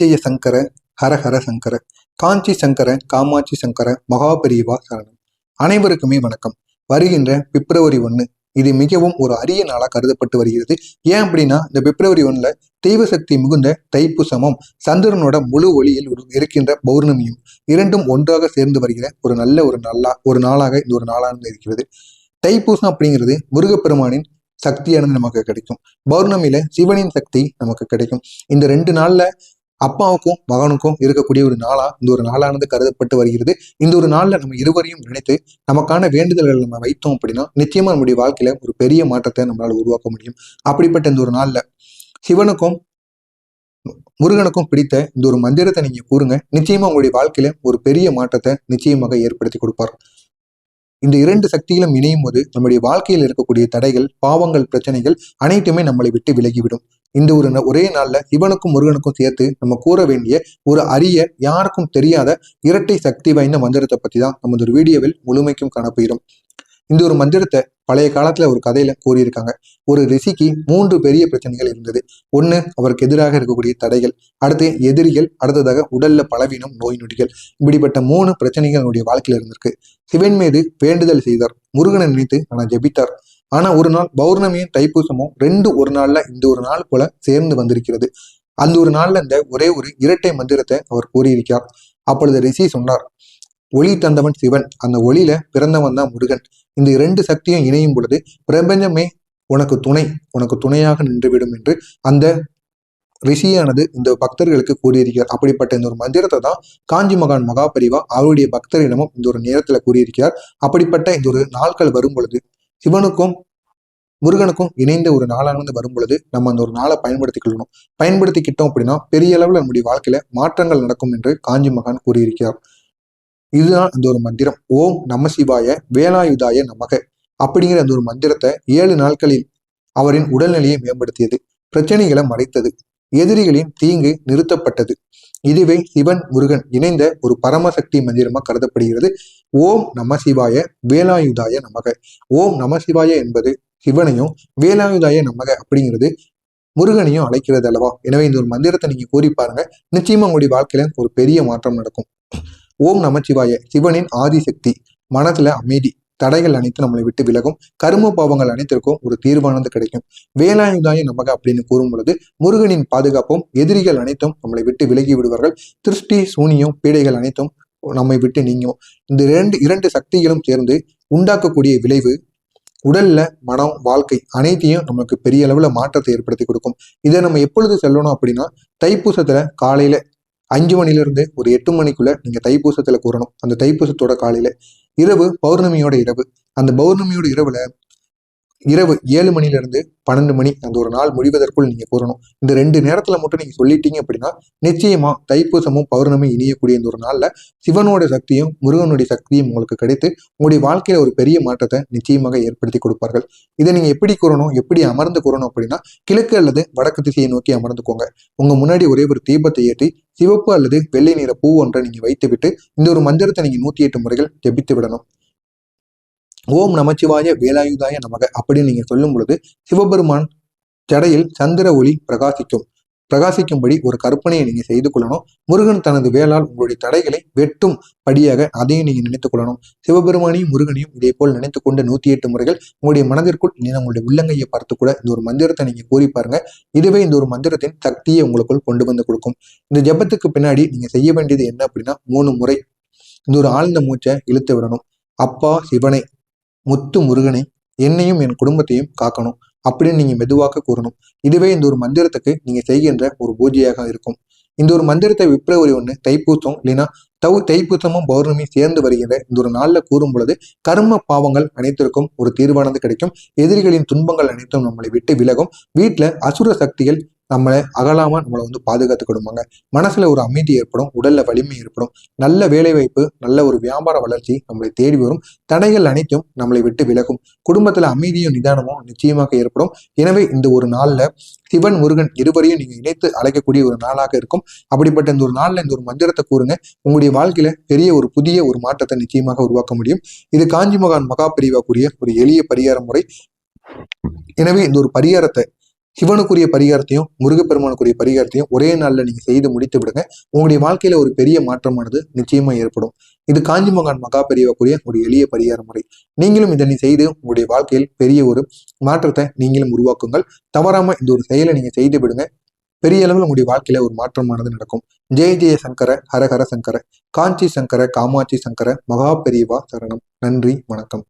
ஜெய சங்கர ஹரஹர சங்கர காஞ்சி சங்கர காமாட்சி சங்கர மகாபெரிவா சரணம். அனைவருக்குமே வணக்கம். வருகின்ற பிப்ரவரி ஒன்று இது மிகவும் ஒரு அரிய நாளாக கருதப்பட்டு வருகிறது. ஏன் அப்படின்னா இந்த பிப்ரவரி ஒன்றில் தெய்வ சக்தி மிகுந்த தைப்பூசமும் சந்திரனோட முழு ஒளியில் ஒரு இருக்கின்ற பௌர்ணமியும் இரண்டும் ஒன்றாக சேர்ந்து வருகிற ஒரு நல்ல ஒரு நாளா ஒரு நாளாக இந்த ஒரு நாளாக இருக்கிறது. தைப்பூசம் அப்படிங்கிறது முருகப்பெருமானின் சக்தியானது நமக்கு கிடைக்கும். பௌர்ணமியில சிவனின் சக்தி நமக்கு கிடைக்கும். இந்த ரெண்டு நாள்ல அப்பாவுக்கும் மகனுக்கும் இருக்கக்கூடிய ஒரு நாளா இந்த ஒரு நாளானது கருதப்பட்டு வருகிறது. இந்த ஒரு நாளில் நம்ம இருவரையும் நினைத்து நமக்கான வேண்டுதல்கள் நம்ம வைத்தோம் அப்படின்னா நிச்சயமா நம்முடைய வாழ்க்கையில ஒரு பெரிய மாற்றத்தை நம்மளால உருவாக்க முடியும். அப்படிப்பட்ட இந்த ஒரு நாள்ல சிவனுக்கும் முருகனுக்கும் பிடித்த இந்த ஒரு மந்திரத்தை நீங்க கூறுங்க. நிச்சயமா உங்களுடைய வாழ்க்கையில ஒரு பெரிய மாற்றத்தை நிச்சயமாக ஏற்படுத்தி கொடுப்பார். இந்த இரண்டு சக்திகளும் இணையும் போது நம்முடைய வாழ்க்கையில் இருக்கக்கூடிய தடைகள் பாவங்கள் பிரச்சனைகள் அனைத்துமே நம்மளை விட்டு விலகிவிடும். இந்த ஒரு ஒரே நாள்ல சிவனுக்கும் முருகனுக்கும் சேர்த்து நம்ம கூற வேண்டிய ஒரு அரிய யாருக்கும் தெரியாத இரட்டை சக்தி வாய்ந்த மந்திரத்தை பத்தி தான் நமது ஒரு வீடியோவில் முழுமைக்கும் காணப்போயிடும் இந்த ஒரு மந்திரத்தை பழைய காலத்துல ஒரு கதையில கூறியிருக்காங்க. ஒரு ரிஷிக்கு மூன்று பெரிய பிரச்சனைகள் இருந்தது. ஒண்ணு அவருக்கு எதிராக இருக்கக்கூடிய தடைகள். அடுத்து எதிரிகள் அடுத்ததாக உடல்ல பலவீனம் நோய் நொடிகள். இப்படிப்பட்ட மூணு பிரச்சனைகள் அவருடைய வாழ்க்கையில இருந்திருக்கு. சிவன் மீது வேண்டுதல் செய்தார். முருகனை நினைத்து ஆனா ஜெபித்தார். ஆனா ஒரு நாள் பௌர்ணமியும் தைப்பூசமும் ரெண்டு ஒரு நாள்ல இந்த ஒரு நாள் போல சேர்ந்து வந்திருக்கிறது. அந்த ஒரு நாள்ல இந்த ஒரே ஒரு இரட்டை மந்திரத்தை அவர் கூறியிருக்கிறார். அப்பொழுது ரிஷி சொன்னார் ஒளி தந்தவன் சிவன். அந்த ஒளியில பிறந்தவன் தான் முருகன். இந்த இரண்டு சக்தியும் இணையும் பொழுது பிரபஞ்சமே உனக்கு துணை உனக்கு துணையாக நின்றுவிடும் என்று அந்த ரிஷியானது இந்த பக்தர்களுக்கு கூறியிருக்கிறார். அப்படிப்பட்ட இந்த ஒரு மந்திரத்தை தான் காஞ்சி மகான் மகாபரிவா அவருடைய பக்தரிடமும் இந்த ஒரு நேரத்துல கூறியிருக்கிறார். அப்படிப்பட்ட இந்த ஒரு நாட்கள் வரும் பொழுது சிவனுக்கும் முருகனுக்கும் இணைந்த ஒரு நாளானது வரும் பொழுது நம்ம அந்த ஒரு நாளை பயன்படுத்திக் கொள்ளணும். பயன்படுத்திக்கிட்டோம் அப்படின்னா பெரிய அளவில் நம்முடைய வாழ்க்கையில மாற்றங்கள் நடக்கும் என்று காஞ்சி மகான் கூறியிருக்கிறார். இதுதான் அந்த ஒரு மந்திரம். ஓம் நம சிவாய வேலாயுதாய நமக அப்படிங்கிற அந்த ஒரு மந்திரத்தை ஏழு நாட்களில் அவரின் உடல்நிலையை மேம்படுத்தியது. பிரச்சனைகளை மறைத்தது. எதிரிகளின் தீங்கு நிறுத்தப்பட்டது. இதுவே சிவன் முருகன் இணைந்த ஒரு பரமசக்தி மந்திரமா கருதப்படுகிறது. ஓம் நம சிவாய வேலாயுதாய நமக. ஓம் நம சிவாய என்பது சிவனையும் வேலாயுதாய நமக அப்படிங்கிறது முருகனையும் அழைக்கிறது அல்லவா? எனவே இந்த ஒரு மந்திரத்தை நீங்க கூறி பாருங்க. நிச்சயமா உங்களுடைய வாழ்க்கையில ஒரு பெரிய மாற்றம் நடக்கும். ஓம் நமச்சிவாய சிவனின் ஆதிசக்தி மனசுல அமைதி தடைகள் அனைத்தும் நம்மளை விட்டு விலகும். கரும பாவங்கள் அனைத்திற்கும் ஒரு தீர்வானது கிடைக்கும். வேலாயுதாய நமக அப்படின்னு கூறும் பொழுது முருகனின் பாதுகாப்பும் எதிரிகள் அனைத்தும் நம்மளை விட்டு விலகி விடுவார்கள். திருஷ்டி சூனியம் பீடைகள் அனைத்தும் நம்மை விட்டு நீங்கும் இந்த இரண்டு இரண்டு சக்திகளும் சேர்ந்து உண்டாக்கக்கூடிய விளைவு உடல்ல மனம் வாழ்க்கை அனைத்தையும் நமக்கு பெரிய அளவுல மாற்றத்தை ஏற்படுத்தி கொடுக்கும். இதை நம்ம எப்பொழுது செல்லணும் அப்படின்னா தைப்பூசத்துல காலையில அஞ்சு மணிலிருந்து ஒரு எட்டு மணிக்குள்ள நீங்க தைப்பூசத்துல கூறணும். அந்த தைப்பூசத்தோட காலையில இரவு பௌர்ணமியோட இரவு. அந்த பௌர்ணமியோட இரவுல இரவு ஏழு மணில இருந்து பன்னெண்டு மணி அந்த ஒரு நாள் முடிவதற்குள் நீங்கள் கூறணும். இந்த ரெண்டு நேரத்தில் மட்டும் நீங்கள் சொல்லிட்டீங்க அப்படின்னா நிச்சயமா தைப்பூசமும் பௌர்ணமி இணையக்கூடிய இந்த ஒரு நாளில் சிவனோட சக்தியும் முருகனுடைய சக்தியும் உங்களுக்கு கிடைத்து உங்களுடைய வாழ்க்கையில் ஒரு பெரிய மாற்றத்தை நிச்சயமாக ஏற்படுத்தி கொடுப்பார்கள். இதை நீங்கள் எப்படி கூறணும் எப்படி அமர்ந்து கூறணும் அப்படின்னா கிழக்கு அல்லது வடக்கு திசையை நோக்கி அமர்ந்துக்கோங்க. உங்க முன்னாடி ஒரே ஒரு தீபத்தை ஏற்றி சிவப்பு அல்லது வெள்ளை நிற பூ ஒன்றை நீங்கள் வைத்துவிட்டு இந்த ஒரு மந்திரத்தை நீங்கள் நூற்றி எட்டு முறைகள் ஜெபித்து விடணும். ஓம் நமச்சிவாய வேலாயுதாய நமக அப்படின்னு நீங்க சொல்லும் பொழுது சிவபெருமான் ஜடையில் சந்திர ஒளி பிரகாசிக்கும். பிரகாசிக்கும்படி ஒரு கற்பனையை நீங்க செய்து கொள்ளணும். முருகன் தனது வேளால் உங்களுடைய தடைகளை வெட்டும் படியாக அதையும் நீங்க நினைத்துக் கொள்ளணும். சிவபெருமானையும் முருகனையும் இதே போல் நினைத்து கொண்ட நூத்தி எட்டு முறைகள் உங்களுடைய மனதிற்குள் நீங்க உங்களுடைய உள்ளங்கையை பார்த்து கூட இந்த ஒரு மந்திரத்தை நீங்க கூறி பாருங்க. இதுவே இந்த ஒரு மந்திரத்தின் சக்தியை உங்களுக்குள் கொண்டு வந்து கொடுக்கும். இந்த ஜெபத்துக்கு பின்னாடி நீங்க செய்ய வேண்டியது என்ன அப்படின்னா மூணு முறை இந்த ஒரு ஆழ்ந்த மூச்சை இழுத்து விடணும். அப்பா சிவனை முத்து முருகனை என்னையும் என் குடும்பத்தையும் காக்கணும் அப்படின்னு நீங்க மெதுவாக கூறணும். இதுவே இந்த ஒரு மந்திரத்துக்கு நீங்க செய்கின்ற ஒரு பூஜையாக இருக்கும். இந்த ஒரு மந்திரத்தை பிப்ரவரி ஒன்று தைப்பூசம் இல்லைன்னா தவு தைப்பூசமும் பௌர்ணமி சேர்ந்து வருகிற இந்த ஒரு நாளில் கூறும் பொழுது கர்ம பாவங்கள் அனைத்திற்கும் ஒரு தீர்வானது கிடைக்கும். எதிரிகளின் துன்பங்கள் அனைத்தும் நம்மளை விட்டு விலகும். வீட்டில் அசுர சக்திகள் நம்மளை அகலாம நம்மளை வந்து பாதுகாத்து கொடுப்பாங்க. மனசுல ஒரு அமைதி ஏற்படும் உடல்ல வலிமை ஏற்படும். நல்ல வேலை வாய்ப்பு நல்ல ஒரு வியாபார வளர்ச்சி நம்மளை தேடி வரும். தடைகள் அனைத்தும் நம்மளை விட்டு விலகும். குடும்பத்துல அமைதியும் நிதானமும் நிச்சயமாக ஏற்படும். எனவே இந்த ஒரு நாள்ல சிவன் முருகன் இருவரையும் நீங்க இணைத்து அழைக்கக்கூடிய ஒரு நாளாக இருக்கும். அப்படிப்பட்ட இந்த ஒரு நாள்ல இந்த ஒரு மந்திரத்தை கூறுங்க. உங்களுடைய வாழ்க்கையில பெரிய ஒரு புதிய ஒரு மாற்றத்தை நிச்சயமாக உருவாக்க முடியும். இது காஞ்சி மகான் மகா பிரிவா கூறிய ஒரு எளிய பரிகார முறை. எனவே இந்த ஒரு பரிகாரத்தை சிவனுக்குரிய பரிகாரத்தையும் முருகப்பெருமானுக்குரிய பரிகாரத்தையும் ஒரே நாளில் நீங்கள் செய்து முடித்து விடுங்க. உங்களுடைய வாழ்க்கையில் ஒரு பெரிய மாற்றமானது நிச்சயமா ஏற்படும். இது காஞ்சிமகான் மகா பெரியவக்குரிய ஒரு எளிய பரிகார முறை. நீங்களும் இதனை செய்து உங்களுடைய வாழ்க்கையில் பெரிய ஒரு மாற்றத்தை நீங்களும் உருவாக்குங்கள். தவறாமல் இந்த ஒரு செயலை நீங்கள் செய்து விடுங்க. பெரிய அளவில் உங்களுடைய வாழ்க்கையில ஒரு மாற்றமானது நடக்கும். ஜெய ஜெய சங்கர ஹரஹர சங்கர காஞ்சி சங்கர காமாட்சி சங்கர மகா பெரியவா சரணம். நன்றி வணக்கம்.